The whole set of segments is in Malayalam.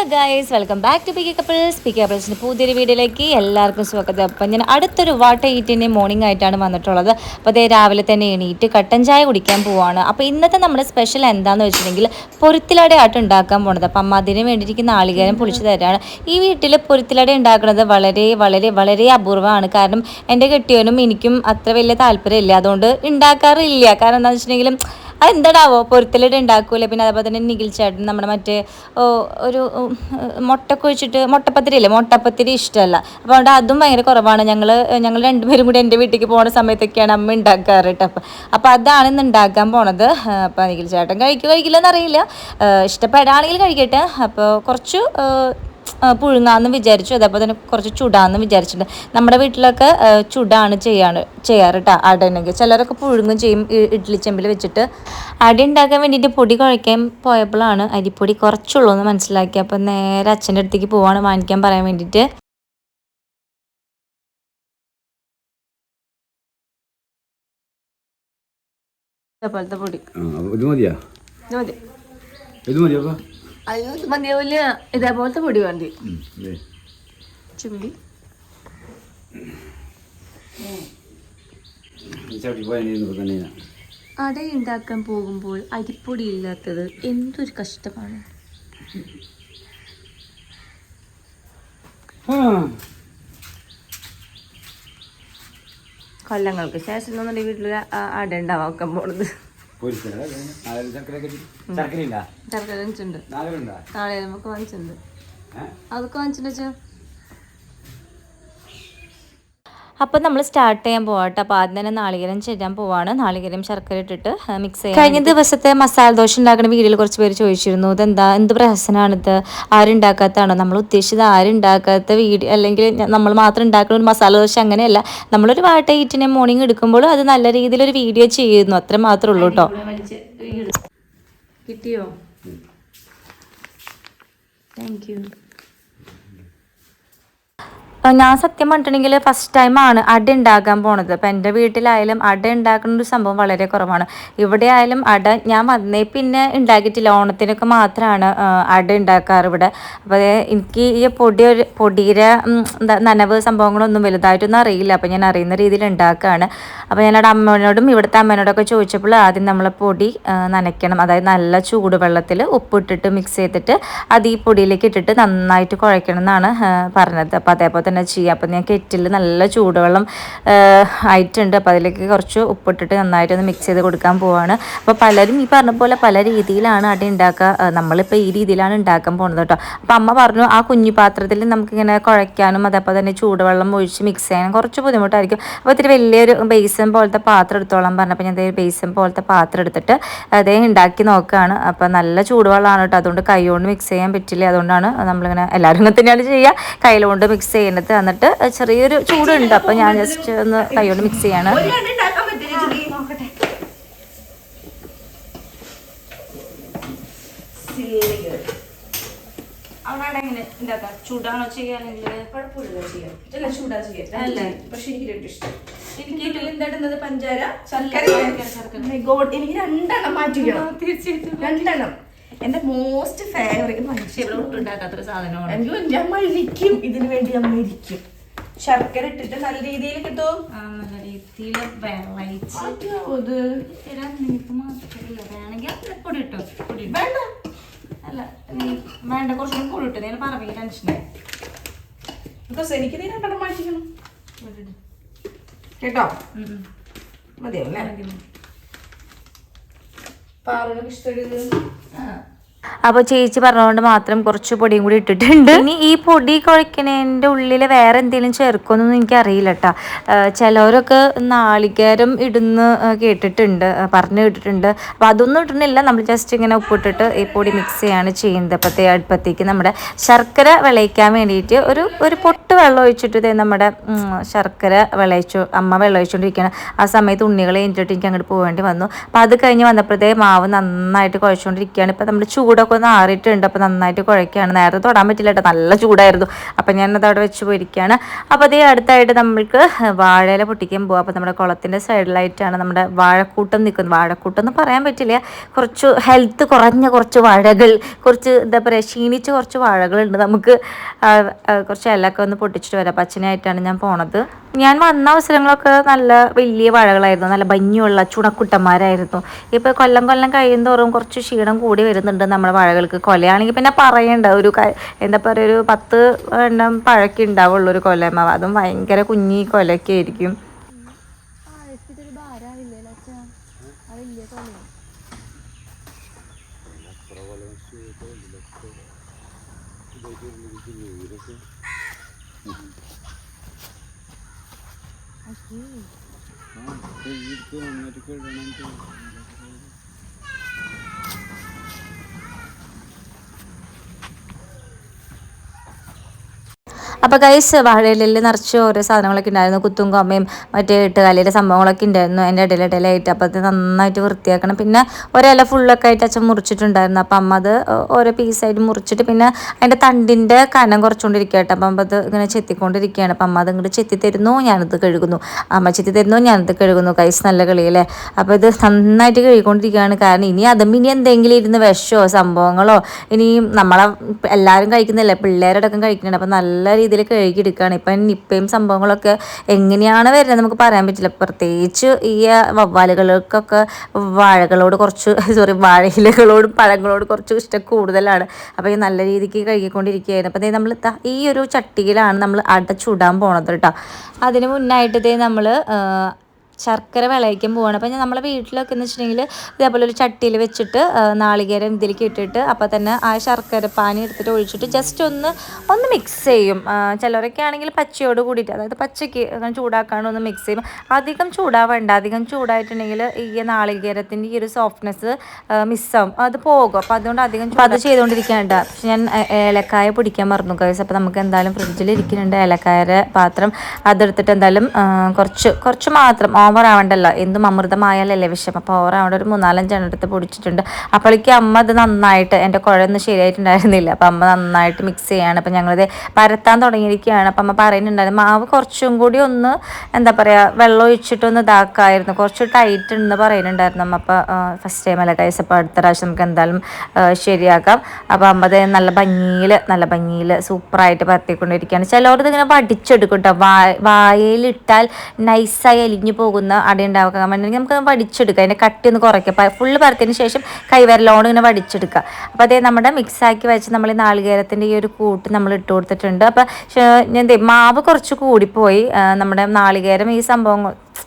Hello guys welcome back to P K couples P K കപ്പിൾസിന്റെ പുതിയൊരു വീഡിയോയിലേക്ക് എല്ലാവർക്കും സ്വാഗതം. അപ്പം ഞാൻ അടുത്തൊരു വാട്ടർ ഹീറ്റിന്റെ മോർണിംഗ് ആയിട്ടാണ് വന്നിട്ടുള്ളത്. അപ്പോൾ അതേ രാവിലെ തന്നെ എണീറ്റ് കട്ടൻ ചായ കുടിക്കാൻ പോവാണ്. അപ്പോൾ ഇന്നത്തെ നമ്മുടെ സ്പെഷ്യൽ എന്താണെന്ന് വെച്ചിട്ടുണ്ടെങ്കിൽ പൊരുത്തിലട ആട്ട് ഉണ്ടാക്കാൻ പോണത്. അപ്പം അമ്മ അതിന് വേണ്ടിയിട്ട് നാളികേരം പൊളിച്ചു തരാണ്. ഈ വീട്ടിൽ പൊരുത്തിലട ഉണ്ടാക്കുന്നത് വളരെ വളരെ വളരെ അപൂർവമാണ്. കാരണം എന്റെ കെട്ടിയവനും എനിക്കും അത്ര വലിയ താല്പര്യമില്ല. അതുകൊണ്ട് ഉണ്ടാക്കാറില്ല. കാരണം എന്താണെന്ന് വെച്ചിട്ടുണ്ടെങ്കിലും അതെന്താടാവോ? പൊരുത്തലിട്ട് ഉണ്ടാക്കൂലേ? പിന്നെ അതേപോലെ തന്നെ നിഖിൽ ചേട്ടൻ നമ്മുടെ മറ്റേ ഒരു മുട്ടൊക്കെ ഒഴിച്ചിട്ട് മുട്ടപ്പത്തിരി ഇല്ലേ മുട്ടപ്പത്തിരി ഇഷ്ടമല്ല. അപ്പോൾ അതുകൊണ്ട് അതും ഭയങ്കര കുറവാണ്. ഞങ്ങൾ ഞങ്ങൾ രണ്ടുപേരും കൂടി എന്റെ വീട്ടിലേക്ക് പോകുന്ന സമയത്തൊക്കെയാണ് അമ്മ ഉണ്ടാക്കാറ് കേട്ടോ. അപ്പം അപ്പോൾ അതാണ് ഇന്ന് ഉണ്ടാക്കാൻ പോണത്. അപ്പോൾ നിഖിൽ ചേട്ടൻ കഴിക്കുമോ കഴിക്കില്ലെന്നറിയില്ല. അറിയില്ല ഇഷ്ടപ്പെടുകയാണെങ്കിൽ കഴിക്കട്ടെ. അപ്പോൾ കുറച്ച് പുഴുങ്ങാന്ന് വിചാരിച്ചു. അതേപോലെ തന്നെ കുറച്ച് ചുടാന്ന് വിചാരിച്ചിട്ടുണ്ട്. നമ്മുടെ വീട്ടിലൊക്കെ ചുടാണ് ചെയ്യാണ് ചെയ്യാറ് കേട്ടോ അടണെങ്കിൽ ചിലരൊക്കെ പുഴുങ്ങും ചെയ്യും ഇഡ്ഡലി ചെമ്പിൽ വെച്ചിട്ട്. അടി ഉണ്ടാക്കാൻ വേണ്ടിയിട്ട് പൊടി കുഴയ്ക്കാൻ പോയപ്പോഴാണ് അരിപ്പൊടി കുറച്ചുള്ളൂ എന്ന് മനസ്സിലാക്കി അപ്പം നേരെ അച്ഛന്റെ അടുത്തേക്ക് പോവാണ് വാങ്ങിക്കാൻ പറയാൻ വേണ്ടിയിട്ട്. ഇതേപോലത്തെ പൊടി. ഇത് മതിയാ? മതി. ഇത് മതിയോ അയ്യോ മതിയാവില്ല ഇതേപോലത്തെ പൊടി വേണ്ടി. ചുണ്ടി അട ഉണ്ടാക്കാൻ പോകുമ്പോൾ അരിപ്പൊടി ഇല്ലാത്തത് എന്തൊരു കഷ്ടമാണ്. കൊല്ലങ്ങൾക്ക് ശേഷം ഒന്നും വീട്ടിൽ അട ഉണ്ടാവാക്കാൻ പോണത്. ശർക്കര ഇല്ല ശർക്കര വാങ്ങിച്ചിട്ടുണ്ട് നാളെ ഉണ്ടാ നാളെ നമുക്ക് വാങ്ങിച്ചിട്ടുണ്ട് ഏഹ് അതൊക്കെ വാങ്ങിച്ചിട്ട് വെച്ചോ അപ്പം നമ്മൾ സ്റ്റാർട്ട് ചെയ്യാൻ പോവാട്ടോ അപ്പോൾ ആദ്യം തന്നെ നാളികേരം ചെയ്യാൻ പോവാണ്. നാളികേരം ശർക്കര ഇട്ടിട്ട് മിക്സ് ചെയ്യാം കഴിഞ്ഞ ദിവസത്തെ മസാല ദോശ ഉണ്ടാക്കുന്ന വീഡിയോയിൽ കുറച്ച് പേര് ചോദിച്ചിരുന്നു. ഇതെന്താ എന്ത് പ്രഹസനമാണിത് ആരുണ്ടാക്കാത്തതാണോ നമ്മൾ ഉദ്ദേശിച്ചത് ആരുണ്ടാക്കാത്ത വീഡിയോ അല്ലെങ്കിൽ നമ്മൾ മാത്രം ഉണ്ടാക്കുന്ന ഒരു മസാല ദോശ അങ്ങനെയല്ല. നമ്മളൊരു വാട്ട ഈറ്റിനെ മോർണിംഗ് എടുക്കുമ്പോൾ അത് നല്ല രീതിയിൽ ഒരു വീഡിയോ ചെയ്യുന്നു. അത്ര മാത്രമേ ഉള്ളൂ കേട്ടോ കിട്ടിയോ? താങ്ക് യു ഞാൻ സത്യം പറഞ്ഞിട്ടുണ്ടെങ്കിൽ ഫസ്റ്റ് ടൈമാണ് അട ഉണ്ടാക്കാൻ പോണത്. അപ്പം എന്റെ വീട്ടിലായാലും അട ഉണ്ടാക്കുന്ന ഒരു സംഭവം വളരെ കുറവാണ്. ഇവിടെ ആയാലും അട ഞാൻ വന്നേ പിന്നെ ഉണ്ടാക്കിയിട്ടില്ല. ഓണത്തിനൊക്കെ മാത്രമാണ് അട ഉണ്ടാക്കാറ് ഇവിടെ. അപ്പോൾ എനിക്ക് ഈ പൊടി ഒരു പൊടിയുടെ നനവ് സംഭവങ്ങളൊന്നും വലുതായിട്ടൊന്നും അറിയില്ല. അപ്പോൾ ഞാൻ അറിയുന്ന രീതിയിൽ ഉണ്ടാക്കുകയാണ് അപ്പോൾ ഞാൻ അവിടെ അമ്മയോടും ഇവിടുത്തെ അമ്മേനോടൊക്കെ ചോദിച്ചപ്പോൾ ആദ്യം നമ്മൾ പൊടി നനയ്ക്കണം. അതായത് നല്ല ചൂടുവെള്ളത്തിൽ ഉപ്പിട്ടിട്ട് മിക്സ് ചെയ്തിട്ട് അത് ഈ പൊടിയിലേക്ക് ഇട്ടിട്ട് നന്നായിട്ട് കുഴയ്ക്കണം എന്നാണ് പറഞ്ഞത്. അപ്പോൾ അതേപോലെ തന്നെ ചെയ്യാം അപ്പോൾ ഞാൻ കെറ്റിൽ നല്ല ചൂടുവെള്ളം ആയിട്ടുണ്ട്. അപ്പോൾ അതിലേക്ക് കുറച്ച് ഉപ്പിട്ടിട്ട് നന്നായിട്ടൊന്ന് മിക്സ് ചെയ്ത് കൊടുക്കാൻ പോവാണ്. അപ്പോൾ പലരും ഈ പറഞ്ഞ പോലെ പല രീതിയിലാണ് അടി ഉണ്ടാക്കുക. നമ്മളിപ്പോൾ ഈ രീതിയിലാണ് ഉണ്ടാക്കാൻ പോകുന്നത് കേട്ടോ അപ്പോൾ അമ്മ പറഞ്ഞു ആ കുഞ്ഞു പാത്രത്തിൽ നമുക്കിങ്ങനെ കുഴയ്ക്കാനും അതേപോലെ തന്നെ ചൂടുവെള്ളം ഒഴിച്ച് മിക്സ് ചെയ്യാനും കുറച്ച് ബുദ്ധിമുട്ടായിരിക്കും. അപ്പോൾ ഇത്തിരി വലിയൊരു ബേസൻ പോലത്തെ പാത്രം എടുത്തോളാം പറഞ്ഞപ്പോൾ ഞാൻ ഇതേ ബേസൻ പോലത്തെ പാത്രം എടുത്തിട്ട് അതേ ഉണ്ടാക്കി നോക്കുകയാണ് അപ്പോൾ നല്ല ചൂടുവെള്ളമാണ് കേട്ടോ അതുകൊണ്ട് കൈ കൊണ്ട് മിക്സ് ചെയ്യാൻ പറ്റില്ല. അതുകൊണ്ടാണ് നമ്മളിങ്ങനെ എല്ലാവരും തന്നെയാണ് ചെയ്യുക. കയ്യിലുകൊണ്ട് മിക്സ് ചെയ്യുന്നത്. എന്നിട്ട് ചെറിയൊരു ചൂടുണ്ട്. അപ്പോൾ ഞാൻ ജസ്റ്റ് ഒന്ന് കൈയോട് മിക്സ് ചെയ്യാണ്. ചൂടാണോ ചെയ്യാണെങ്കിൽ അല്ലേ? എനിക്ക് എന്താടുന്നത് പഞ്ചാര ശർക്കര God, എനിക്ക് രണ്ടെണ്ണം മാറ്റിക്കണം. രണ്ടെണ്ണം. എന്റെ മോസ്റ്റ് ഫേവറേറ്റ് ഉണ്ടാക്കാത്തൊരു സാധനമാണ്. എനിക്ക് ഞാൻ മരിക്കും ഇതിനു വേണ്ടി ഞാൻ മരിക്കും ശർക്കര ഇട്ടിട്ട് നല്ല രീതിയിൽ കിട്ടും? നല്ല രീതിയിൽ വെള്ളയിച്ച് അത് തരാൻ നിനക്ക് മാത്രമല്ല വേണമെങ്കിൽ പൊടി ഇട്ടോ? പൊടി വേണ്ട. അല്ല നീ വേണ്ട കുറച്ചും കൂടി ഇട്ടു? നീ പറഞ്ഞു ടെൻഷനായി ബിക്കോസ് എനിക്ക് നീ രണ്ടെണ്ണം മാറ്റിക്കണം. കേട്ടോ? മതിയോ അല്ലേ പാറുനൊക്കെ ഇഷ്ടം അപ്പോൾ ചേച്ചി പറഞ്ഞതുകൊണ്ട് മാത്രം കുറച്ച് പൊടിയും കൂടി ഇട്ടിട്ടുണ്ട്. ഇനി ഈ പൊടി കുഴക്കണേന്റെ ഉള്ളിൽ വേറെ എന്തെങ്കിലും ചേർക്കുമെന്നൊന്നും എനിക്കറിയില്ല കേട്ടോ ചിലവരൊക്കെ നാളികേരം ഇടുന്ന് കേട്ടിട്ടുണ്ട് പറഞ്ഞു കേട്ടിട്ടുണ്ട്. അപ്പോൾ അതൊന്നും ഇടുന്നില്ല. നമ്മൾ ജസ്റ്റ് ഇങ്ങനെ ഉപ്പിട്ടിട്ട് ഈ പൊടി മിക്സ് ചെയ്യാണ് ചെയ്യുന്നത്. അപ്പോഴത്തെ അടുപ്പത്തേക്ക് നമ്മുടെ ശർക്കര വിളയിക്കാൻ വേണ്ടിയിട്ട് ഒരു ഒരു പൊട്ട് വെള്ളം ഒഴിച്ചിട്ട് നമ്മുടെ ശർക്കര വിളയിച്ചു അമ്മ വെള്ളം ഒഴിച്ചുകൊണ്ടിരിക്കുകയാണ് ആ സമയത്ത് ഉണ്ണികളെ കഴിഞ്ഞിട്ട് എനിക്ക് അങ്ങോട്ട് പോകേണ്ടി വന്നു. അപ്പോൾ അത് കഴിഞ്ഞ് വന്നപ്പോഴത്തേ മാവ് നന്നായിട്ട് കുഴച്ചുകൊണ്ടിരിക്കുകയാണ് ഇപ്പോൾ നമ്മൾ ചൂടൊക്കെ ചൂടൊക്കെ ഒന്ന് ആറിയിട്ടുണ്ട്. അപ്പോൾ നന്നായിട്ട് കുഴയ്ക്കുകയാണ് നേരത്തെ തൊടാൻ പറ്റില്ല നല്ല ചൂടായിരുന്നു. അപ്പം ഞാനത് അവിടെ വെച്ച് പോയിരിക്കുകയാണ് അപ്പോൾ അതേ അടുത്തായിട്ട് നമ്മൾക്ക് വാഴയില പൊട്ടിക്കാൻ പോകാം അപ്പോൾ നമ്മുടെ കുളത്തിന്റെ സൈഡിലായിട്ടാണ് നമ്മുടെ വാഴക്കൂട്ടം നിൽക്കുന്നത്. വാഴക്കൂട്ടം എന്ന് പറയാൻ പറ്റില്ല. കുറച്ച് ഹെൽത്ത് കുറഞ്ഞ കുറച്ച് വാഴകൾ കുറച്ച് എന്താ പറയുക ക്ഷീണിച്ച കുറച്ച് വാഴകളുണ്ട് നമുക്ക്. കുറച്ച് ഇലയൊക്കെ ഒന്ന് പൊട്ടിച്ചിട്ട് വരാം. അപ്പം അച്ഛനായിട്ടാണ് ഞാൻ പോണത്. ഞാൻ വന്ന അവസരങ്ങളൊക്കെ നല്ല വലിയ വാഴകളായിരുന്നു. നല്ല ഭംഗിയുള്ള ചുണക്കുട്ടന്മാരായിരുന്നു. ഇപ്പോൾ കൊല്ലം കൊല്ലം കഴിയുന്നതോറും തോറും കുറച്ച് ക്ഷീണം കൂടി വരുന്നുണ്ട് നമ്മുടെ വാഴകൾക്ക്. കൊലയാണെങ്കിൽ പിന്നെ പറയണ്ട. ഒരു എന്താ പറയുക ഒരു പത്ത് എണ്ണം പഴക്കി ഉണ്ടാവുള്ളൂ ഒരു കൊലമ അതും ഭയങ്കര കുഞ്ഞി കൊലയൊക്കെ ആയിരിക്കും. हाँ तो ये तो हम मेडिकल बनाने അപ്പോൾ കൈസ് വാഴയിലിൽ നിറച്ച് ഓരോ സാധനങ്ങളൊക്കെ ഉണ്ടായിരുന്നു. കുത്തും കൊമ്മയും മറ്റേ എട്ടുകാലിയുടെ സംഭവങ്ങളൊക്കെ ഉണ്ടായിരുന്നു. എന്റെ ഇടയിൽ ഇടയിലായിട്ട് അപ്പോൾ അത് നന്നായിട്ട് വൃത്തിയാക്കണം. പിന്നെ ഒരില ഫുള്ളൊക്കെ ആയിട്ട് അച്ഛൻ മുറിച്ചിട്ടുണ്ടായിരുന്നു. അപ്പം അമ്മ അത് ഓരോ പീസായിട്ട് മുറിച്ചിട്ട് പിന്നെ അതിന്റെ തണ്ടിന്റെ കനം കുറച്ചുകൊണ്ടിരിക്കുക കേട്ടോ അപ്പം അമ്മ അത് ഇങ്ങനെ ചെത്തിക്കൊണ്ടിരിക്കുകയാണ്. അപ്പം അമ്മ അത് ഇങ്ങോട്ട് ചെത്തി തരുന്നു ഞാനത് കഴുകുന്നു. അമ്മ ചെത്തി തരുന്നു ഞാനത് കഴുകുന്നു കൈസ് നല്ല കളിയല്ലേ? അപ്പോൾ ഇത് നന്നായിട്ട് കഴുകിക്കൊണ്ടിരിക്കുകയാണ്. കാരണം ഇനി അതും ഇനി എന്തെങ്കിലും ഇരുന്ന് വിഷമോ സംഭവങ്ങളോ ഇനിയും നമ്മളെ എല്ലാവരും കഴിക്കുന്നില്ലേ? പിള്ളേരടക്കം കഴിക്കുന്നുണ്ട്. അപ്പം നല്ല രീതിയിൽ കഴുകിയെടുക്കുകയാണ് ഇപ്പം നിപ്പയും സംഭവങ്ങളൊക്കെ എങ്ങനെയാണ് വരുന്നത് നമുക്ക് പറയാൻ പറ്റില്ല. പ്രത്യേകിച്ച് ഈ വവ്വാലുകൾക്കൊക്കെ വാഴകളോട് കുറച്ച് സോറി വാഴയിലകളോടും പഴങ്ങളോട് കുറച്ച് ഇഷ്ടം കൂടുതലാണ്. അപ്പോൾ ഈ നല്ല രീതിക്ക് കഴുകിക്കൊണ്ടിരിക്കുകയായിരുന്നു. അപ്പോൾ നമ്മൾ ഈ ഒരു ചട്ടിയിലാണ് നമ്മൾ അടച്ചുടാൻ ചുടാൻ പോണത് കേട്ടോ. അതിന് മുന്നായിട്ട് നമ്മൾ ശർക്കര വിളയിക്കാൻ പോവാണ്. അപ്പം ഞാൻ നമ്മളെ വീട്ടിലൊക്കെ എന്ന് വെച്ചിട്ടുണ്ടെങ്കിൽ ഇതേപോലെ ഒരു ചട്ടിയിൽ വെച്ചിട്ട് നാളികേരം ഇതിലേക്ക് ഇട്ടിട്ട് അപ്പോൾ തന്നെ ആ ശർക്കര പാനി എടുത്തിട്ട് ഒഴിച്ചിട്ട് ജസ്റ്റ് ഒന്ന് ഒന്ന് മിക്സ് ചെയ്യും. ചിലരൊക്കെ ആണെങ്കിൽ പച്ചയോട് കൂടിയിട്ട് അതായത് പച്ചയ്ക്ക് ചൂടാക്കാണ്ട് ഒന്ന് മിക്സ് ചെയ്യും. അധികം ചൂടാവേണ്ട. അധികം ചൂടായിട്ടുണ്ടെങ്കിൽ ഈ നാളികേരത്തിന്റെ ഈ ഒരു സോഫ്റ്റ്നെസ് മിസ്സാവും അത് പോകും. അപ്പോൾ അതുകൊണ്ട് അധികം അത് ചെയ്തുകൊണ്ടിരിക്കാനുണ്ട് പക്ഷെ ഞാൻ ഏലക്കായ പൊടിക്കാൻ മറന്നു കഴിച്ചു അപ്പോൾ നമുക്ക് എന്തായാലും ഫ്രിഡ്ജിൽ ഇരിക്കുന്നുണ്ട് ഏലക്കായ പാത്രം. അതെടുത്തിട്ട് എന്തായാലും കുറച്ച് കുറച്ച് മാത്രം. ഓവർ ആവണ്ടല്ലോ എന്തും അമൃതമായാലല്ലേ വിഷം. അപ്പോൾ ഓവർ ആവേണ്ട ഒരു മൂന്നാലഞ്ചെണ്ണം എടുത്ത് പൊടിച്ചിട്ടുണ്ട്. അപ്പോഴേക്കും അമ്മ അത് നന്നായിട്ട് എന്റെ കുഴയൊന്നും ശരിയായിട്ടുണ്ടായിരുന്നില്ല. അപ്പോൾ അമ്മ നന്നായിട്ട് മിക്സ് ചെയ്യാണ്. അപ്പോൾ ഞങ്ങളിത് പരത്താൻ തുടങ്ങിയിരിക്കുകയാണ്. അപ്പോൾ അമ്മ പറയുന്നുണ്ടായിരുന്നു മാവ് കുറച്ചും കൂടി ഒന്ന് എന്താ പറയുക വെള്ളം ഒഴിച്ചിട്ടൊന്ന് ഇതാക്കായിരുന്നു. കുറച്ച് ടൈറ്റ് ഉണ്ടെന്ന് പറയുന്നുണ്ടായിരുന്നു അമ്മ. അപ്പോൾ ഫസ്റ്റ് ടൈം അല്ല കൈസ് അപ്പോൾ അടുത്ത പ്രാവശ്യം നമുക്ക് എന്തായാലും ശരിയാക്കാം. അപ്പോൾ അമ്മ ദേ നല്ല ഭംഗിയിൽ നല്ല ഭംഗിയിൽ സൂപ്പറായിട്ട് പരത്തിക്കൊണ്ടിരിക്കുകയാണ്. ചിലവർ ഇതിങ്ങനെ വടിച്ചെടുക്കും കേട്ടോ വാ വായയിലിട്ടാൽ നൈസായി അലിഞ്ഞു പോകുന്ന അടി ഉണ്ടാക്കാൻ വേണ്ടി നമുക്ക് വടിച്ചെടുക്കാം അതിന്റെ കട്ടി ഒന്ന് കുറയ്ക്കുക. ഫുള്ള് പരത്തിന് ശേഷം കൈവരലോട് ഇങ്ങനെ വടിച്ചെടുക്കുക. അപ്പോൾ അതേ നമ്മുടെ മിക്സാക്കി വെച്ച് നമ്മൾ ഈ നാളികേരത്തിന്റെ ഈ ഒരു കൂട്ട് നമ്മൾ ഇട്ട് കൊടുത്തിട്ടുണ്ട്. അപ്പോൾ ദേ മാവ് കുറച്ച് കൂടിപ്പോയി. നമ്മുടെ നാളികേരം ഈ സംഭവം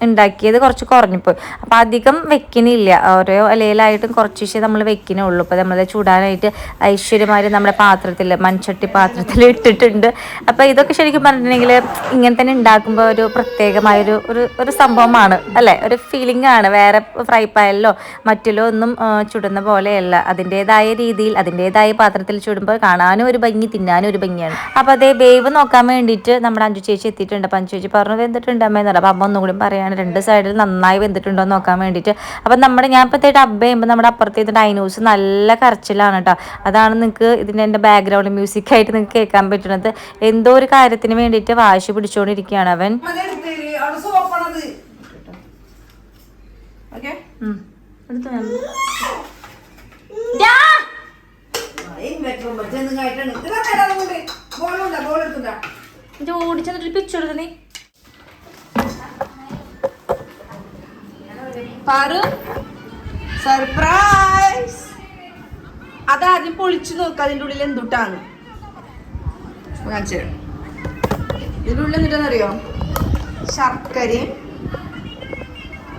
ഉണ്ടാക്കിയത് കുറച്ച് കുറഞ്ഞിപ്പോയി. അപ്പോൾ അധികം വെക്കണില്ല. ഓരോ ഇലയിലായിട്ടും കുറച്ച് നമ്മൾ വെക്കണുള്ളൂ അപ്പോൾ നമ്മൾ ചൂടാനായിട്ട് ഐശ്വര്യമാര് നമ്മുടെ പാത്രത്തിൽ മൺചട്ടി പാത്രത്തിൽ ഇട്ടിട്ടുണ്ട്. അപ്പോൾ ഇതൊക്കെ ശരിക്കും പറഞ്ഞിട്ടുണ്ടെങ്കിൽ ഇങ്ങനെ തന്നെ ഉണ്ടാക്കുമ്പോൾ ഒരു പ്രത്യേകമായൊരു ഒരു ഒരു സംഭവമാണ്. അല്ലേ? ഒരു ഫീലിംഗ് ആണ്. വേറെ ഫ്രൈ പാനിലോ മറ്റിലോ ഒന്നും ചുടുന്ന പോലെയല്ല. അതിന്റെതായ രീതിയിൽ അതിന്റെതായ പാത്രത്തിൽ ചുടുമ്പോൾ കാണാനും ഒരു ഭംഗി തിന്നാനും ഒരു ഭംഗിയാണ്. അപ്പോൾ അതേ വേവ് നോക്കാൻ വേണ്ടിയിട്ട് നമ്മുടെ അഞ്ചു ചേച്ചി എത്തിയിട്ടുണ്ട്. അപ്പോൾ അഞ്ചു ചേച്ചി പറഞ്ഞു വെന്തിട്ടുണ്ട് അമ്മയെന്നല്ല അപ്പോൾ അമ്മ ഒന്നും കൂടി രണ്ട് സൈഡിൽ നന്നായി വെന്തിട്ടുണ്ടോ എന്ന് നോക്കാൻ വേണ്ടിയിട്ട്. അപ്പം നമ്മുടെ ഞാൻ ഇപ്പോൾ അബ്ബ ചെയ്യുമ്പോൾ നമ്മുടെ അപ്പുറത്തെ ഡൈനോസ് നല്ല കരച്ചിലാണ് കേട്ടോ അതാണ് നിങ്ങൾക്ക് ഇതിന്റെ എന്റെ ബാക്ക്ഗ്രൗണ്ട് മ്യൂസിക്കായിട്ട് നിങ്ങൾക്ക് കേൾക്കാൻ പറ്റുന്നത് എന്തോ ഒരു കാര്യത്തിന് വേണ്ടിയിട്ട് വാശി പിടിച്ചുകൊണ്ടിരിക്കുകയാണ് അവൻ. ഓടിച്ചു പിച്ചു ഓടിച്ചെന്നിട്ട് പിച്ചെടുത്ത് നീ. പാറു? സർപ്രൈസ് അതാദ്യം പൊളിച്ചു നോക്ക അതിന്റെ ഉള്ളിൽ എന്തുട്ടാണ് കാണിച്ചു തരാം. ഇതിന്റെ ഉള്ളിൽ എന്തുട്ടാന്നറിയോ? ശർക്കരയും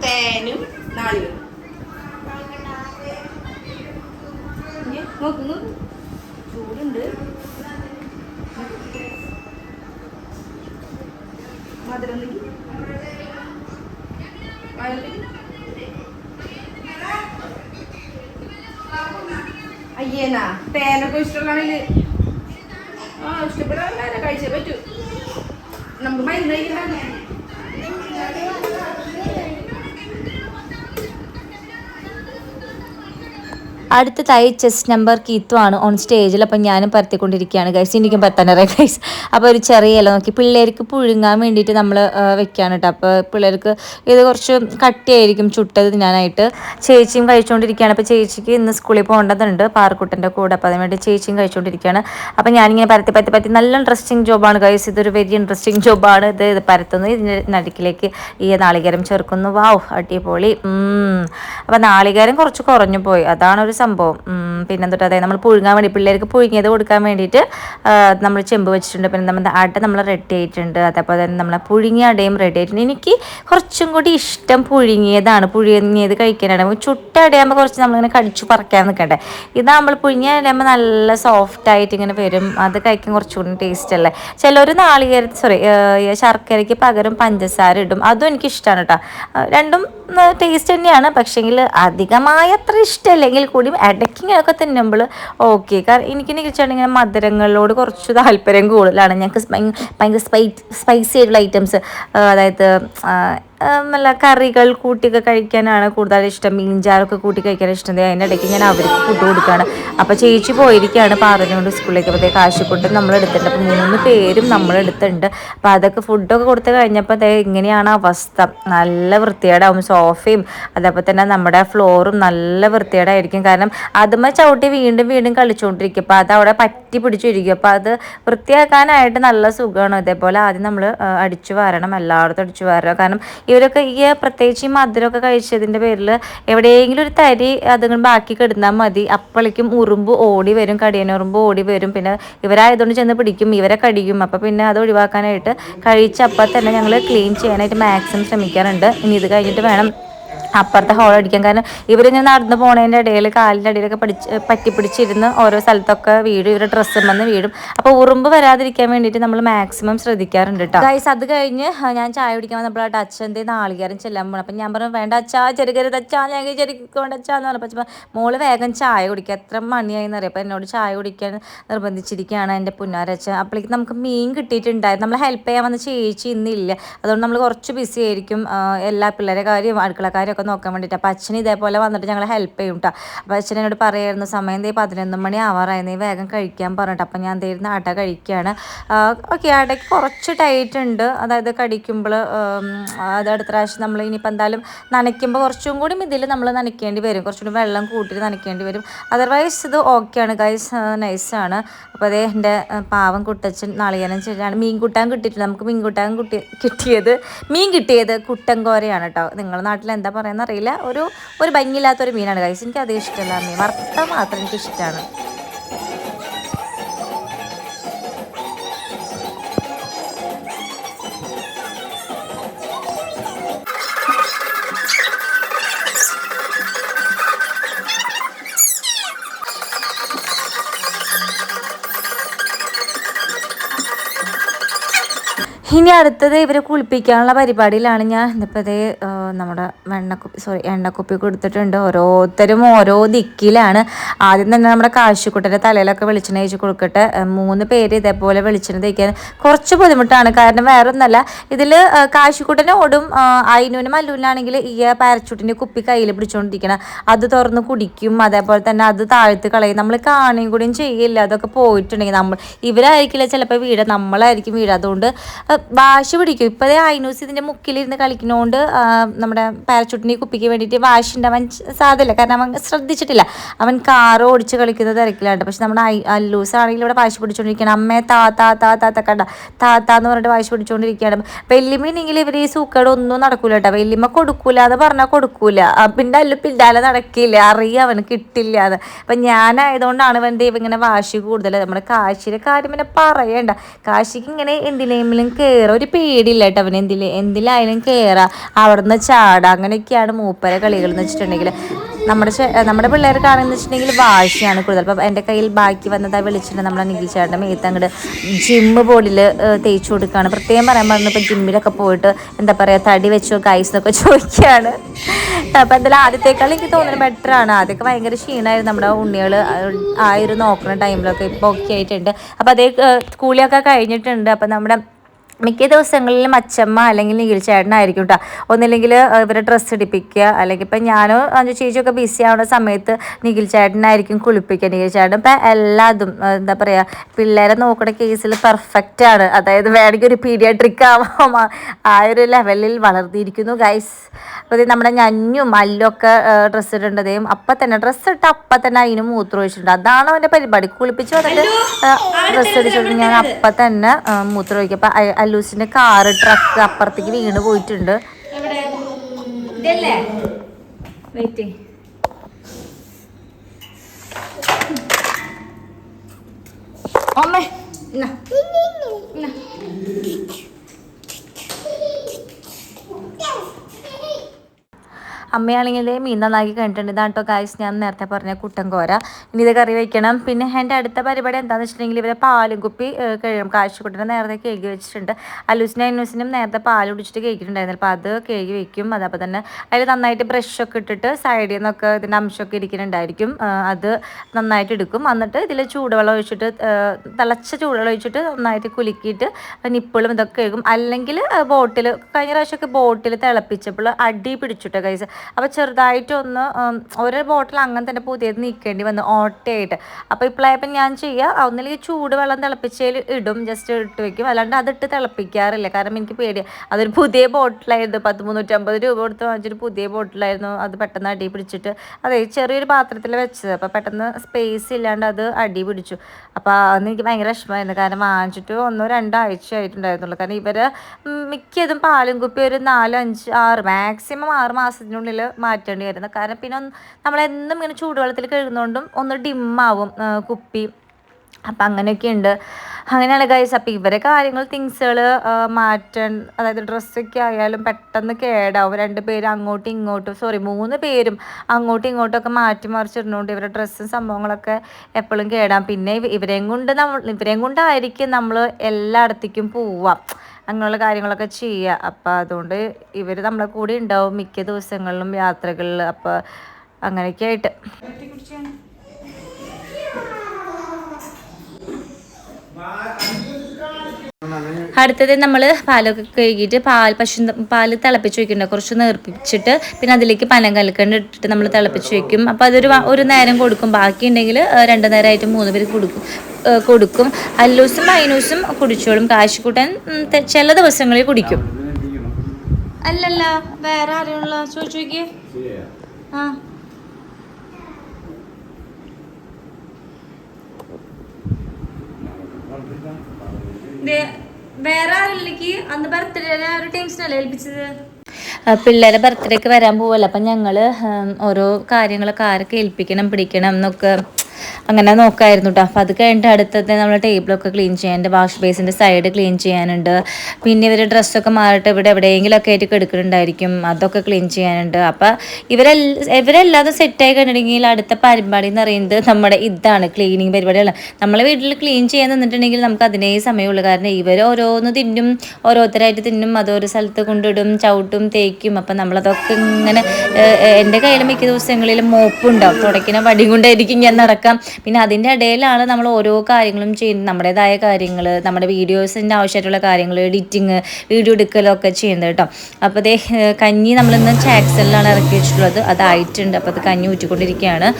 തേനും നാളികേരും ഇനി അടുത്തതായി ചെസ് നമ്പർ കീത്തു ആണ് ഓൺ സ്റ്റേജിൽ അപ്പം ഞാനും പരത്തിക്കൊണ്ടിരിക്കുകയാണ്. ഗൈസ് എനിക്കും പരത്താനറിയാം ഗൈസ് അപ്പോൾ ഒരു ചെറിയ ഇല നോക്കി. പിള്ളേർക്ക് പുഴുങ്ങാൻ വേണ്ടിയിട്ട് നമ്മൾ വെക്കുകയാണ് കേട്ടോ അപ്പോൾ പിള്ളേർക്ക് ഇത് കുറച്ച് കട്ടിയായിരിക്കും ചുട്ടത് തിന്നാനായിട്ട്. ചേച്ചിയും കഴിച്ചുകൊണ്ടിരിക്കുകയാണ് അപ്പോൾ ചേച്ചിക്ക് ഇന്ന് സ്കൂളിൽ പോകേണ്ടതുണ്ട്. പാറക്കുട്ടന്റെ കൂടെ. അപ്പോൾ അതിനുവേണ്ടി ചേച്ചിയും കഴിച്ചുകൊണ്ടിരിക്കുകയാണ് അപ്പോൾ ഞാനിങ്ങനെ പരത്തി പരത്തി പരത്തി നല്ല ഇൻട്രസ്റ്റിംഗ് ജോബാണ് ഗൈസ് ഇതൊരു വെരി ഇൻട്രസ്റ്റിംഗ് ജോബാണ് ഇത് ഇത് പരത്തുന്നത് ഇതിന്റെ നടുക്കിലേക്ക് ഈ നാളികേരം ചേർക്കുന്നു. വാവ് അടിപൊളി. അപ്പോൾ നാളികേരം കുറച്ച് കുറഞ്ഞു പോയി. അതാണ് ഒരു സംഭവം. പിന്നെ എന്തോ അതായത് നമ്മൾ പുഴുങ്ങാൻ വേണ്ടി പിള്ളേർക്ക് പുഴുങ്ങിയത് കൊടുക്കാൻ വേണ്ടിയിട്ട് നമ്മൾ ചെമ്പ് വെച്ചിട്ടുണ്ട്. പിന്നെ നമ്മുടെ അട നമ്മൾ റെഡി ആയിട്ടുണ്ട്. അതേപോലെ തന്നെ നമ്മളെ പുഴുങ്ങിയ അടയും റെഡി ആയിട്ടുണ്ട്. എനിക്ക് കുറച്ചും കൂടി ഇഷ്ടം പുഴുങ്ങിയതാണ്. പുഴുങ്ങിയത് കഴിക്കാനാണ്. ചുട്ട അടയാകുമ്പോൾ കുറച്ച് നമ്മളിങ്ങനെ കടിച്ചു പറിക്കാൻ നിൽക്കണ്ടേ ഇതാകുമ്പോൾ പുഴുങ്ങിയ അടയാകുമ്പോൾ നല്ല സോഫ്റ്റ് ആയിട്ട് ഇങ്ങനെ വരും. അത് കഴിക്കാൻ കുറച്ചുകൂടി ടേസ്റ്റ് അല്ലേ? ചിലർ നാളികേര സോറി ശർക്കരയ്ക്ക് പകരം പഞ്ചസാര ഇടും. അതും എനിക്ക് ഇഷ്ടമാണ് കേട്ടോ രണ്ടും ടേസ്റ്റ് തന്നെയാണ്. പക്ഷേങ്കിൽ അധികമായ അത്ര ഇഷ്ടമല്ലെങ്കിൽ കൂടി ഇടയ്ക്കിങ്ങനെയൊക്കെ നമ്മൾ ഓക്കെ. കാരണം എനിക്ക് ഇങ്ങനെ മധുരങ്ങളോട് കുറച്ച് താല്പര്യം കൂടുതലാണ്. ഞങ്ങൾക്ക് ഭയങ്കര സ്പൈ സ്പൈസി ആയിട്ടുള്ള ഐറ്റംസ് അതായത് നല്ല കറികൾ കൂട്ടിയൊക്കെ കഴിക്കാനാണ് കൂടുതൽ ഇഷ്ടം. മീൻചാറൊക്കെ കൂട്ടി കഴിക്കാൻ ഇഷ്ടം. ഇടയ്ക്ക് ഞാൻ അവർക്ക് ഫുഡ് കൊടുക്കുകയാണ് അപ്പോൾ ചേച്ചി പോയിരിക്കുകയാണ് പാറനോട് സ്കൂളിലേക്ക്. അപ്പോൾ കാശിക്കൂട്ടൻ നമ്മൾ എടുത്തിട്ടുണ്ട്. അപ്പോൾ മൂന്ന് പേരും നമ്മൾ എടുത്തിട്ടുണ്ട്. അപ്പോൾ അതൊക്കെ ഫുഡൊക്കെ കൊടുത്ത് കഴിഞ്ഞപ്പോൾ ദേ ഇങ്ങനെയാണ് അവസ്ഥ. നല്ല വൃത്തികേടാവും. സോഫയും അതേപോലെ തന്നെ നമ്മുടെ ഫ്ലോറും നല്ല വൃത്തികേടായിരിക്കും. കാരണം അതുമ്മ ചവിട്ടി വീണ്ടും വീണ്ടും കളിച്ചുകൊണ്ടിരിക്കും. അപ്പോൾ അത് അവിടെ പറ്റി പിടിച്ചിരിക്കും. അപ്പോൾ അത് വൃത്തിയാക്കാനായിട്ട് നല്ല സുഖമാണ്. ഇതേപോലെ ആദ്യം നമ്മൾ അടിച്ചു വാരണം. എല്ലായിടത്തും അടിച്ചു വാരണം. കാരണം ഇവരൊക്കെ ഈ പ്രത്യേകിച്ച് ഈ മധുരമൊക്കെ കഴിച്ചതിന്റെ പേരിൽ എവിടെയെങ്കിലും ഒരു തരി അതുങ്ങൾ ബാക്കി കിടന്നാൽ മതി. അപ്പോഴേക്കും ഉറുമ്പ് ഓടി വരും കടിയനുറുമ്പ് ഓടി വരും. പിന്നെ ഇവരായതുകൊണ്ട് ചെന്ന് പിടിക്കും ഇവരെ കടിക്കും. അപ്പോൾ പിന്നെ അത് ഒഴിവാക്കാനായിട്ട് കഴിച്ചപ്പോൾ തന്നെ ഞങ്ങൾ ക്ലീൻ ചെയ്യാനായിട്ട് മാക്സിമം ശ്രമിക്കാറുണ്ട്. ഇനി ഇത് കഴിഞ്ഞിട്ട് വേണം അപ്പുറത്തെ ഹോൾ അടിക്കാൻ. കാരണം ഇവരിങ്ങനെ നടന്നു പോണതിന്റെ ഇടയിൽ കാലിന്റെ ഇടയിലൊക്കെ പഠിച്ച് പറ്റി പിടിച്ചിരുന്ന് ഓരോ സ്ഥലത്തൊക്കെ വീഴും ഇവരുടെ ഡ്രസ്സും വന്ന് വീഴും അപ്പോൾ ഉറുമ്പ് വരാതിരിക്കാൻ വേണ്ടിയിട്ട് നമ്മൾ മാക്സിമം ശ്രദ്ധിക്കാറുണ്ട് കേട്ടോ. ഗൈസ് അത് കഴിഞ്ഞ് ആ, ഞാൻ ചായ കുടിക്കാൻ വന്നപ്പോഴായിട്ട് അച്ഛന്റെ നാളികേരം ചെല്ലാൻ പോകണം അപ്പം ഞാൻ പറഞ്ഞു വേണ്ട അച്ഛാ ചെറുകരുത് അച്ഛാ ഞാൻ ചെറുക്കൊണ്ട് അച്ഛാന്ന് പറഞ്ഞപ്പോൾ മോൾ വേഗം ചായ കുടിക്കുക എത്ര മണിയായിന്ന് അറിയാം? അപ്പോൾ എന്നോട് ചായ കുടിക്കാൻ നിർബന്ധിച്ചിരിക്കുകയാണ് എന്റെ പുന്നാരച്ച അപ്പോഴേക്ക് നമുക്ക് മീൻ കിട്ടിയിട്ടുണ്ടായിരുന്നു. നമ്മൾ ഹെൽപ്പ് ചെയ്യാൻ വന്ന ചേച്ചി ഇന്നില്ല. അതുകൊണ്ട് നമ്മൾ കുറച്ച് ബിസി ആയിരിക്കും. ആ, എല്ലാ പിള്ളേരെ കാര്യം അടുക്കള കാര്യമൊക്കെ നോക്കാൻ വേണ്ടിയിട്ട്. അപ്പോൾ അച്ഛൻ ഇതേപോലെ വന്നിട്ട് ഞങ്ങളെ ഹെൽപ്പ് ചെയ്യും കേട്ടോ അപ്പോൾ അച്ഛൻ എന്നോട് പറയായിരുന്നു സമയം ദേ പതിനൊന്ന് മണി ആവാറായി നീ വേഗം കഴിക്കാൻ പറഞ്ഞിട്ട്. അപ്പം ഞാൻ തരുന്ന അട കഴിക്കുകയാണ് ഓക്കെ അടയ്ക്ക് കുറച്ച് ടൈറ്റ് ഉണ്ട്. അതായത് കടിക്കുമ്പോൾ അത് അടുത്ത പ്രാവശ്യം നമ്മൾ ഇനിയിപ്പോൾ എന്തായാലും നനയ്ക്കുമ്പോൾ കുറച്ചും കൂടി ഇതിൽ നമ്മൾ നനയ്ക്കേണ്ടി വരും. കുറച്ചും കൂടി വെള്ളം കൂട്ടിയിട്ട് നനയ്ക്കേണ്ടി വരും. അതർവൈസ് ഇത് ഓക്കെയാണ് ഗൈസ് നൈസാണ് അപ്പോൾ അതേ എന്റെ പാവം കുട്ടച്ചൻ നാളികേരം ചെയ്യാണ് മീൻ കൂട്ടാൻ കിട്ടിയിട്ടില്ല. നമുക്ക് മീൻ കൂട്ടാൻ കുട്ടി കിട്ടിയത് മീൻ കിട്ടിയത് കുട്ടൻ കോരയാണ് കേട്ടോ നിങ്ങളുടെ നാട്ടിൽ എന്താ പറയുന്നത്? അറിയില്ല. ഒരു ഒരു ഭംഗിയില്ലാത്തൊരു മീനാണ്. കൈസ് എനിക്ക് അധികം ഇഷ്ടമല്ല മീൻ. വറുത്ത മാത്രം എനിക്ക് ഇഷ്ടമാണ്. ഇനി അടുത്തത് ഇവരെ കുളിപ്പിക്കാനുള്ള പരിപാടിയിലാണ് ഞാൻ. ഇന്നിപ്പോൾ ഇതേ നമ്മുടെ വെണ്ണക്കുപ്പി സോറി എണ്ണക്കുപ്പി കൊടുത്തിട്ടുണ്ട്. ഓരോരുത്തരും ഓരോ ദിക്കിലാണ്. ആദ്യം തന്നെ നമ്മുടെ കാശിക്കുട്ടന്റെ തലയിലൊക്കെ വെളിച്ചെണ്ണ തേച്ച് കൊടുക്കട്ടെ. മൂന്ന് പേര് ഇതേപോലെ വെളിച്ചെണ്ണ തയ്ക്കാൻ കുറച്ച് ബുദ്ധിമുട്ടാണ്. കാരണം വേറെ ഒന്നല്ല ഇതിൽ കാശിക്കുട്ടനോടും അയിനൂനും മല്ലൂനാണെങ്കിൽ ഈ പാരച്ചൂട്ടിന്റെ കുപ്പി കയ്യിൽ പിടിച്ചുകൊണ്ടിരിക്കണം അത് തുറന്ന് കുടിക്കും. അതേപോലെ തന്നെ അത് താഴ്ത്ത് കളയും. നമ്മൾ കാണുകയും കൂടിയും ചെയ്യില്ല. അതൊക്കെ പോയിട്ടുണ്ടെങ്കിൽ നമ്മൾ ഇവരായിരിക്കില്ല ചിലപ്പോൾ വീട് നമ്മളായിരിക്കും വീട് അതുകൊണ്ട് വാശി പിടിക്കും. ഇപ്പോഴേ ഐനൂസ് ഇതിന്റെ മുക്കിലിരുന്ന് കളിക്കുന്നതുകൊണ്ട് നമ്മുടെ പാരച്ചൂട്ടിന്റെ കുപ്പിക്ക് വേണ്ടിയിട്ട് വാഷിന്റെ അവൻ സാധ്യല്ല. കാരണം അവൻ ശ്രദ്ധിച്ചിട്ടില്ല. അവൻ കാറ് ഓടിച്ച് കളിക്കുന്ന തിരക്കിലാണ് പക്ഷെ നമ്മുടെ അല്ലൂസ് ആണെങ്കിൽ ഇവിടെ വാശി പിടിച്ചുകൊണ്ടിരിക്കുകയാണ് അമ്മേ താ താ താ താ താ കണ്ട. താ താ എന്ന് പറഞ്ഞിട്ട് വാശി പിടിച്ചുകൊണ്ടിരിക്കുകയാണ് വെല്ലിമീനെങ്കിൽ ഇവർ ഈ സൂക്കേട് ഒന്നും നടക്കൂല കേട്ടോ. വെല്ലിമ്മ കൊടുക്കൂല എന്ന് പറഞ്ഞാൽ കൊടുക്കൂല. പിന്നെ അല്ലു പിന്നാലെ നടക്കില്ല. അറിയാം അവന് കിട്ടില്ല എന്ന്. അപ്പം ഞാനായതുകൊണ്ടാണ് അവൻ ദൈവം ഇങ്ങനെ വാശി കൂടുതൽ. നമ്മുടെ കാശിയുടെ കാര്യം പിന്നെ പറയണ്ട. കാശിക്ക് ഇങ്ങനെ എന്തിനെങ്കിലും കയറാം ഒരു പേടിയില്ല കേട്ടോ അവൻ എന്തിൽ എന്തിലായാലും കയറാം അവിടുന്ന് ചാടാം അങ്ങനെയൊക്കെയാണ് മൂപ്പരെ കളികൾ എന്ന് വെച്ചിട്ടുണ്ടെങ്കിൽ നമ്മുടെ നമ്മുടെ പിള്ളേർക്കാണെന്ന് വെച്ചിട്ടുണ്ടെങ്കിൽ വാശിയാണ് കൂടുതൽ. അപ്പം എന്റെ കയ്യിൽ ബാക്കി വന്നതാ വിളിച്ചിട്ട് നമ്മളെ നികിച്ചേട്ടന്റെ മേത്ത് അങ്ങോട്ട് ജിമ്മ് ബോഡിൽ തേച്ച് കൊടുക്കുകയാണ് പ്രത്യേകം പറയാൻ പറഞ്ഞു ഇപ്പം ജിമ്മിലൊക്കെ പോയിട്ട് എന്താ പറയുക തടി വെച്ചോ കൈസ് എന്നൊക്കെ ചോദിക്കുകയാണ് അപ്പം എന്തായാലും ആദ്യത്തേക്കാൾ എനിക്ക് തോന്നുന്നത് ബെറ്റർ ആണ്. ആദ്യമൊക്കെ ഭയങ്കര ക്ഷീണമായിരുന്നു നമ്മുടെ ഉണ്ണികൾ ആ ഒരു നോക്കുന്ന ടൈമിലൊക്കെ ഇപ്പോൾ ഓക്കെ ആയിട്ടുണ്ട്. അപ്പം അതേ കൂലിയൊക്കെ കഴിഞ്ഞിട്ടുണ്ട്. അപ്പം നമ്മുടെ മിക്ക ദിവസങ്ങളിലും അച്ഛമ്മ അല്ലെങ്കിൽ നിഖിൽ ചേട്ടനായിരിക്കും കേട്ടോ ഒന്നില്ലെങ്കിൽ ഇവരെ ഡ്രസ്സ് ഇടിപ്പിക്കുക. അല്ലെങ്കിൽ ഇപ്പം ഞാനോ അഞ്ചു ചേച്ചിയൊക്കെ ബിസി ആവുന്ന സമയത്ത് നിഖിൽ ചേട്ടനായിരിക്കും കുളിപ്പിക്കുക. നിഖിൽ ചേട്ടൻ ഇപ്പം എല്ലാതും എന്താ പറയുക പിള്ളേരെ നോക്കുന്ന കേസിൽ പെർഫെക്റ്റ് ആണ്. അതായത് വേണമെങ്കിൽ ഒരു പീഡിയാട്രിക് ആവാം. ആ- ഒരു ലെവലിൽ വളർത്തിയിരിക്കുന്നു ഗൈസ് അപ്പോൾ നമ്മുടെ ഞഞ്ഞും മല്ലൊക്കെ ഡ്രസ്സ് ഇടേണ്ടതേയും അപ്പം തന്നെ ഡ്രസ്സ് ഇട്ട് അപ്പം തന്നെ അതിന് മൂത്രം ഒഴിച്ചിട്ടുണ്ട്. അതാണ് അവന്റെ പരിപാടി. കുളിപ്പിച്ച് വന്നിട്ട് ഡ്രസ്സ് ഇടിച്ചിട്ട് ഞാൻ അപ്പം തന്നെ മൂത്രം ഒഴിക്കും. അപ്പം അ- കാർ കാറ് ട്രക്ക് അപ്പുറത്തേക്ക് വീണ് പോയിട്ടുണ്ട്. വെയിറ്റ് അമ്മേ ഇന്നാ. ഇന്നാ. അമ്മയാണെങ്കിൽ നന്നാക്കി കഴിഞ്ഞിട്ടുണ്ട്. ഇതാണ് കേട്ടോ ഞാൻ നേരത്തെ പറഞ്ഞ കുട്ടൻ കോര. ഇനി ഇത് കറി വെക്കണം. പിന്നെ എന്റെ അടുത്ത പരിപാടി എന്താണെന്ന് വെച്ചിട്ടുണ്ടെങ്കിൽ ഇവരെ പാലും കുപ്പി കഴിയും കഴുകും കാശുകുട്ടനെ നേരത്തെ കേക്ക് വെച്ചിട്ടുണ്ട്. അലൂസിനും അനൂസിനും നേരത്തെ പാൽ കുടിച്ചിട്ട് കേക്കിട്ടുണ്ടായിരുന്നു അപ്പോൾ അത് കേക്ക് വെക്കും. അതപ്പോൾ തന്നെ അതിൽ നന്നായിട്ട് ബ്രഷൊക്കെ ഇട്ടിട്ട് സൈഡിൽ നിന്നൊക്കെ ഇതിന്റെ അംശമൊക്കെ ഇരിക്കുന്നുണ്ടായിരിക്കും. അത് നന്നായിട്ട് എടുക്കും. എന്നിട്ട് ഇതിൽ ചൂടുവെള്ളം ഒഴിച്ചിട്ട് തിളച്ച ചൂടുവെള്ളം ഒഴിച്ചിട്ട് നന്നായിട്ട് കുലുക്കിയിട്ട് നിപ്പിളും ഇതൊക്കെ കേൾക്കും അല്ലെങ്കിൽ ബോട്ടിൽ കഴിഞ്ഞ പ്രാവശ്യമൊക്കെ ബോട്ടിൽ തിളപ്പിച്ചപ്പോൾ അടി പിടിച്ചിട്ടോ കൈസ് അപ്പോൾ ചെറുതായിട്ടൊന്ന് ഒരു ബോട്ടിൽ അങ്ങനെ തന്നെ പുതിയത് നീക്കേണ്ടി വന്നു ഓട്ടയായിട്ട്. അപ്പോൾ ഇപ്പോഴായപ്പോൾ ഞാൻ ചെയ്യുക ചൂട് വെള്ളം തിളപ്പിച്ചതിൽ ഇടും ജസ്റ്റ് ഇട്ട് വെക്കും. അല്ലാണ്ട് അതിട്ട് തിളപ്പിക്കാറില്ല കാരണം എനിക്ക് പേടി. അതൊരു പുതിയ ബോട്ടിലായിരുന്നു പത്ത് മുന്നൂറ്റമ്പത് രൂപ കൊടുത്ത് വാങ്ങിച്ചൊരു പുതിയ ബോട്ടിലായിരുന്നു അത് പെട്ടെന്ന് അടി പിടിച്ചിട്ട്. അതെ ചെറിയൊരു പാത്രത്തിൽ വെച്ചത് അപ്പോൾ പെട്ടെന്ന് സ്പേസ് ഇല്ലാണ്ട് അത് അടി പിടിച്ചു. അപ്പോൾ അന്ന് എനിക്ക് ഭയങ്കര വിഷമമായിരുന്നു കാരണം വാങ്ങിച്ചിട്ട് ഒന്നോ രണ്ടോ ആയിട്ടുണ്ടായിരുന്നുള്ളൂ കാരണം ഇവർ മിക്കതും പാലും കുപ്പി ഒരു നാലോ അഞ്ച് ആറ് മാക്സിമം ആറ് മാസത്തിനുള്ളിൽ മാറ്റേണ്ടി വരുന്നത് കാരണം പിന്നെ നമ്മളെന്നും ഇങ്ങനെ ചൂടുവെള്ളത്തിൽ കഴുകുന്നതുകൊണ്ടും ഒന്ന് ഡിമ്മാവും കുപ്പി. അപ്പം അങ്ങനെയൊക്കെ ഉണ്ട് അങ്ങനെയാണ് ഗൈസ് അപ്പം ഇവരെ കാര്യങ്ങൾ തിങ്സുകൾ മാറ്റാൻ അതായത് ഡ്രസ്സൊക്കെ ആയാലും പെട്ടെന്ന് കേടാവും. രണ്ട് പേരും അങ്ങോട്ടും ഇങ്ങോട്ടും സോറി മൂന്ന് പേരും അങ്ങോട്ടും ഇങ്ങോട്ടും ഒക്കെ മാറ്റി മറിച്ചിരുന്നുകൊണ്ട് ഇവരുടെ ഡ്രസ്സും സംഭവങ്ങളൊക്കെ എപ്പോഴും കേടാം. പിന്നെ ഇവ- ഇവരെയും കൊണ്ട് നമ്മൾ ഇവരെയും കൊണ്ടായിരിക്കും നമ്മൾ എല്ലായിടത്തേക്കും പോവാം. അങ്ങനെയുള്ള കാര്യങ്ങളൊക്കെ ചെയ്യുക അപ്പം അതുകൊണ്ട് ഇവർ നമ്മളെ കൂടെ ഉണ്ടാവും മിക്ക ദിവസങ്ങളിലും യാത്രകളിൽ അപ്പോൾ അങ്ങനെയൊക്കെ ആയിട്ട് വെട്ടി കുടിച്ചാണ്. അടുത്തത് നമ്മൾ പാലൊക്കെ കഴുകിയിട്ട് പാൽ പശു പാൽ തിളപ്പിച്ച് വെക്കുന്നുണ്ട് കുറച്ച് നേർപ്പിച്ചിട്ട് പിന്നെ അതിലേക്ക് പനം കലക്കണ്ട് ഇട്ടിട്ട് നമ്മൾ തിളപ്പിച്ച് വെക്കും. അപ്പോൾ അതൊരു ഒരു നേരം കൊടുക്കും. ബാക്കി ഉണ്ടെങ്കിൽ രണ്ട് നേരമായിട്ട് മൂന്ന് പേർ കൊടുക്കും കൊടുക്കും. അല്ലൂസും മൈനൂസും കുടിച്ചോളും. കാശിക്കൂട്ടൻ ചില ദിവസങ്ങളിൽ കുടിക്കും. അല്ലല്ല വേറെ ആരെയുള്ള ചോദിച്ചു ആ. വേറെ അന്ന് ഒരു പിള്ളേരെ ബർത്ത്ഡേക്ക് വരാൻ പോവല്ലോ. അപ്പം ഞങ്ങൾ ഓരോ കാര്യങ്ങളൊക്കെ ആരൊക്കെ ഏൽപ്പിക്കണം പിടിക്കണം എന്നൊക്കെ അങ്ങനെ നോക്കായിരുന്നു കേട്ടോ അപ്പം അത് കഴിഞ്ഞിട്ട് അടുത്തത് നമ്മൾ ടേബിളൊക്കെ ക്ലീൻ ചെയ്യാനുണ്ട് വാഷ് ബേസിന്റെ സൈഡ് ക്ലീൻ ചെയ്യാനുണ്ട്. പിന്നെ ഇവർ ഡ്രസ്സൊക്കെ മാറിയിട്ട് ഇവിടെ എവിടെയെങ്കിലുമൊക്കെ ആയിട്ട് കിടക്കുന്നുണ്ടായിരിക്കും അതൊക്കെ ക്ലീൻ ചെയ്യാനുണ്ട്. അപ്പം ഇവരെല്ലാം ഇവരെല്ലാതും സെറ്റായി കഴിഞ്ഞിട്ടുണ്ടെങ്കിൽ അടുത്ത പരിപാടി എന്ന് പറയുന്നത് നമ്മുടെ ഇതാണ് ക്ലീനിങ് പരിപാടികളാണ് നമ്മളെ വീട്ടിൽ ക്ലീൻ ചെയ്യാൻ നിന്നിട്ടുണ്ടെങ്കിൽ നമുക്ക് അതിനേ സമയമുള്ളൂ. കാരണം ഇവർ ഓരോന്ന് തിന്നും ഓരോരുത്തരായിട്ട് തിന്നും അതോരോ സ്ഥലത്ത് കൊണ്ടിടും ചവിട്ടും തേക്കും. അപ്പം നമ്മളതൊക്കെ ഇങ്ങനെ എന്റെ കയ്യിൽ മിക്ക ദിവസങ്ങളിൽ മോപ്പുണ്ടാവും. തുടക്കിനെ വടി കൊണ്ടായിരിക്കും ഞാൻ നടക്കാം പിന്നെ അതിന്റെ ഇടയിലാണ് നമ്മൾ ഓരോ കാര്യങ്ങളും ചെയ്യുന്നത്. നമ്മുടേതായ കാര്യങ്ങൾ നമ്മുടെ വീഡിയോസിന്റെ ആവശ്യമായിട്ടുള്ള കാര്യങ്ങൾ എഡിറ്റിങ് വീഡിയോ എടുക്കലൊക്കെ ചെയ്യുന്നത് കേട്ടോ. അപ്പോൾ അതേ കഞ്ഞി നമ്മളിന്ന് ചാക്സലിലാണ് ഇറക്കി വെച്ചിട്ടുള്ളത്. അതായിട്ടുണ്ട് അപ്പോൾ അത് കഞ്ഞി ഊറ്റിക്കൊണ്ടിരിക്കുകയാണ്.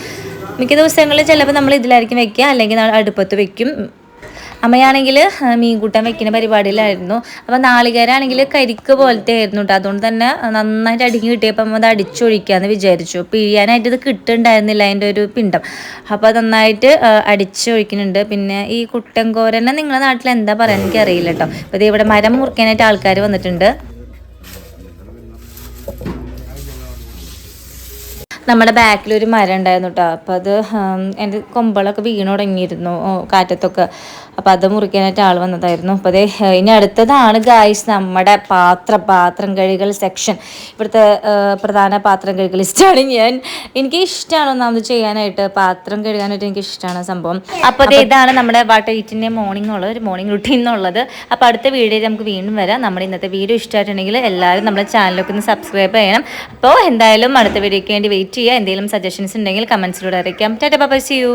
മിക്ക ദിവസങ്ങളിൽ ചിലപ്പോൾ നമ്മൾ ഇതിലായിരിക്കും വെക്കുക. അല്ലെങ്കിൽ അടുപ്പത്ത് വെക്കും. അമ്മയാണെങ്കിൽ മീൻ കൂട്ടാൻ വെക്കുന്ന പരിപാടിയിലായിരുന്നു. അപ്പോൾ നാളികേരാണെങ്കിൽ കരിക്ക് പോലത്തെ ആയിരുന്നു കേട്ടോ അതുകൊണ്ട് തന്നെ നന്നായിട്ട് അടുക്കി കിട്ടിയപ്പോൾ അത് അടിച്ചൊഴിക്കാമെന്ന് വിചാരിച്ചു. പിഴിയാനായിട്ട് ഇത് കിട്ടുന്നുണ്ടായിരുന്നില്ല അതിന്റെ ഒരു പിണ്ടം അപ്പോൾ നന്നായിട്ട് അടിച്ചൊഴിക്കുന്നുണ്ട്. പിന്നെ ഈ കുട്ടൻകോരനെ നിങ്ങളുടെ നാട്ടിൽ എന്താ പറയുക എനിക്കറിയില്ല കേട്ടോ അപ്പോൾ ഇത് ഇവിടെ മരം മുറിക്കാനായിട്ട് ആൾക്കാർ വന്നിട്ടുണ്ട്. നമ്മുടെ ബാക്കിൽ ഒരു മരം ഉണ്ടായിരുന്നു കേട്ടോ അപ്പോൾ അത് എന്റെ കൊമ്പളൊക്കെ വീണ് തുടങ്ങിയിരുന്നു കാറ്റത്തൊക്കെ. അപ്പോൾ അത് മുറിക്കാനായിട്ട് ആൾ വന്നതായിരുന്നു. അപ്പോൾ അതേ ഇനി അടുത്തതാണ് ഗായ്സ് നമ്മുടെ പാത്ര പാത്രം കഴുകൽ സെക്ഷൻ ഇവിടുത്തെ പ്രധാന പാത്രം കഴുകൽ ലിസ്റ്റാണ് ഞാൻ. എനിക്ക് ഇഷ്ടമാണ് ഒന്നാമത് ചെയ്യാനായിട്ട്. പാത്രം കഴുകാനായിട്ട് എനിക്ക് ഇഷ്ടമാണ് സംഭവം. അപ്പോൾ അതേ ഇതാണ് നമ്മുടെ വാട്ടർ ഈറ്റിന്റെ മോർണിംഗ് ഉള്ളത് ഒരു മോർണിംഗ് റുട്ടീൻ എന്നുള്ളത്. അപ്പോൾ അടുത്ത വീഡിയോയിൽ നമുക്ക് വീണ്ടും വരാം. നമ്മുടെ ഇന്നത്തെ വീഡിയോ ഇഷ്ടമായിട്ടുണ്ടെങ്കിൽ എല്ലാവരും നമ്മുടെ ചാനലൊക്കെ ഒന്ന് സബ്സ്ക്രൈബ് ചെയ്യണം. അപ്പോൾ എന്തായാലും അടുത്ത വീഡിയോയ്ക്ക് വേണ്ടി വെയിറ്റ് ചെയ്യുക. എന്തെങ്കിലും സജഷൻസ് ഉണ്ടെങ്കിൽ കമൻസിലൂടെ അറിയിക്കാം. Tata by C U